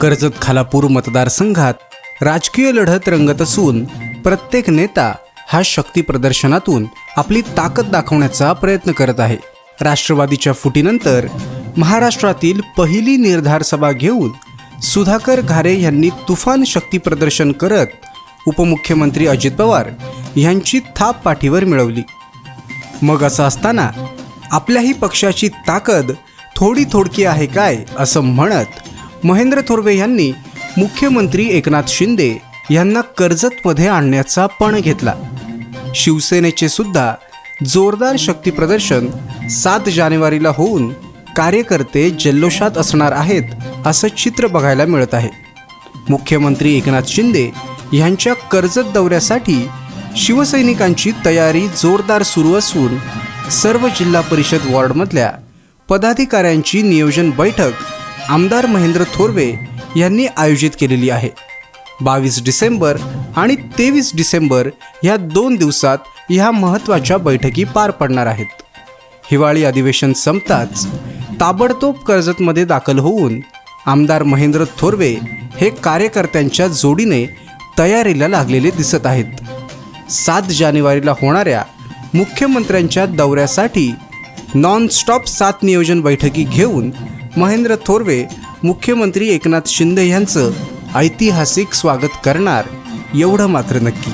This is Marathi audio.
कर्जत खालापूर मतदारसंघात राजकीय लढत रंगत असून प्रत्येक नेता हा शक्ती प्रदर्शनातून आपली ताकद दाखवण्याचा प्रयत्न करत आहे. राष्ट्रवादीच्या फुटीनंतर महाराष्ट्रातील पहिली निर्धार सभा घेऊन सुधाकर घारे यांनी तुफान शक्ती प्रदर्शन करत उपमुख्यमंत्री अजित पवार यांची थाप पाठीवर मिळवली. मग असं असताना आपल्याही पक्षाची ताकद थोडी थोडकी आहे काय असं म्हणत महेंद्र थोरवे यांनी मुख्यमंत्री एकनाथ शिंदे यांना कर्जतमध्ये आणण्याचा पण घेतला. शिवसेनेचे सुद्धा जोरदार शक्तीप्रदर्शन सात जानेवारीला होऊन कार्यकर्ते जल्लोषात असणार आहेत असं चित्र बघायला मिळत आहे. मुख्यमंत्री एकनाथ शिंदे यांच्या कर्जत दौऱ्यासाठी शिवसैनिकांची तयारी जोरदार सुरू असून सर्व जिल्हा परिषद वॉर्डमधल्या पदाधिकाऱ्यांची नियोजन बैठक आमदार महेंद्र थोरवे यांनी आयोजित केलेली आहे. बावीस डिसेंबर आणि तेवीस डिसेंबर ह्या दोन दिवसात ह्या महत्त्वाच्या बैठकी पार पडणार आहेत. हिवाळी अधिवेशन संपताच ताबडतोब कर्जतमध्ये दाखल होऊन आमदार महेंद्र थोरवे हे कार्यकर्त्यांच्या जोडीने तयारीला लागलेले दिसत आहेत. सात जानेवारीला होणाऱ्या मुख्यमंत्र्यांच्या दौऱ्यासाठी नॉनस्टॉप सात नियोजन बैठकी घेऊन महेंद्र थोरवे मुख्यमंत्री एकनाथ शिंदे यांचं ऐतिहासिक स्वागत करणार एवढं मात्र नक्की.